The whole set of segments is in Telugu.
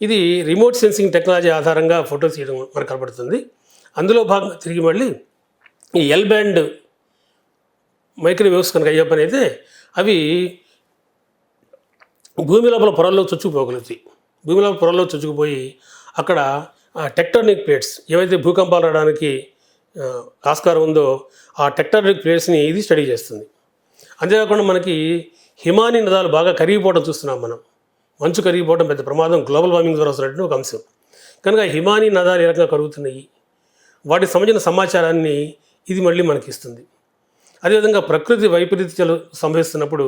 ఇది రిమోట్ సెన్సింగ్ టెక్నాలజీ ఆధారంగా ఫోటో తీయడం మనకు కనబడుతుంది. అందులో భాగంగా తిరిగి మళ్ళీ ఈ ఎల్ బ్యాండ్ మైక్రోవేవ్స్ కనుక అయ్యే పని అయితే అవి భూమి లోపల పొరల్లో చొచ్చుకుపోగలుగుతాయి. భూమి లోపల పొరల్లో చొచ్చుకుపోయి అక్కడ టెక్టానిక్ ప్లేట్స్ ఏవైతే భూకంపాలు రావడానికి ఆస్కారం ఉందో ఆ టెక్టానిక్ ప్లేట్స్ని ఇది స్టడీ చేస్తుంది. అంతేకాకుండా మనకి హిమాని నదాలు బాగా కరిగిపోవడం చూస్తున్నాం మనం. మంచు కరిగిపోవడం పెద్ద ప్రమాదం. గ్లోబల్ వార్మింగ్ ద్వారా వస్తున్నట్టు ఒక అంశం. కనుక హిమాని నదాలు ఏ రకంగా కరుగుతున్నాయి? వాటికి సంబంధించిన సమాచారాన్ని ఇది మళ్ళీ మనకి ఇస్తుంది అదేవిధంగా ప్రకృతి వైపరీత్యాలు సంభవిస్తున్నప్పుడు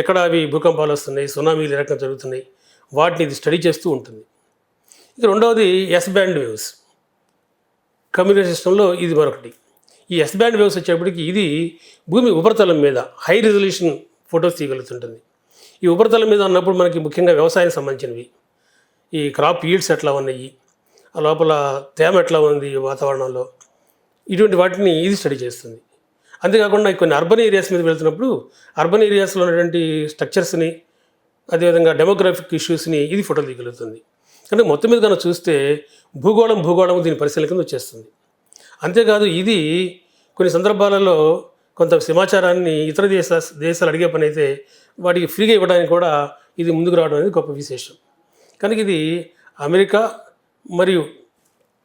ఎక్కడ అవి భూకంపాలు వస్తున్నాయి సునామీలు ఏ రకంగా జరుగుతున్నాయి వాటిని ఇది స్టడీ చేస్తూ ఉంటుంది. ఇక రెండవది ఎస్ బ్యాండ్ వేవ్స్ కమ్యూనికేషన్ సిస్టంలో ఇది మరొకటి. ఈ ఎస్ బ్యాండ్ వేవ్స్ వచ్చేప్పటికి ఇది భూమి ఉపరితలం మీద హై రిజల్యూషన్ ఫొటోస్ తీయగలుగుతుంటుంది. ఈ ఉపరితలం మీద ఉన్నప్పుడు మనకి ముఖ్యంగా వ్యవసాయానికి సంబంధించినవి. ఈ క్రాప్ ఈల్డ్స్ ఎట్లా ఉన్నాయి? ఆ లోపల తేమ ఎట్లా ఉంది వాతావరణంలో? ఇటువంటి వాటిని ఇది స్టడీ చేస్తుంది. అంతేకాకుండా కొన్ని అర్బన్ ఏరియాస్ మీద వెళ్తున్నప్పుడు అర్బన్ ఏరియాస్లో ఉన్నటువంటి స్ట్రక్చర్స్ని అదేవిధంగా డెమోగ్రాఫిక్ ఇష్యూస్ని ఇది ఫోటోలు తీయగలుగుతుంది అంటే మొత్తం మీద కనుక చూస్తే భూగోళం భూగోళం దీని పరిశీలన కింద వచ్చేస్తుంది. అంతేకాదు ఇది కొన్ని సందర్భాలలో కొంత సమాచారాన్ని ఇతర దేశ దేశాలు అడిగే పని అయితే వాటికి ఫ్రీగా ఇవ్వడానికి కూడా ఇది ముందుకు రావడం అనేది గొప్ప విశేషం. కనుక ఇది అమెరికా మరియు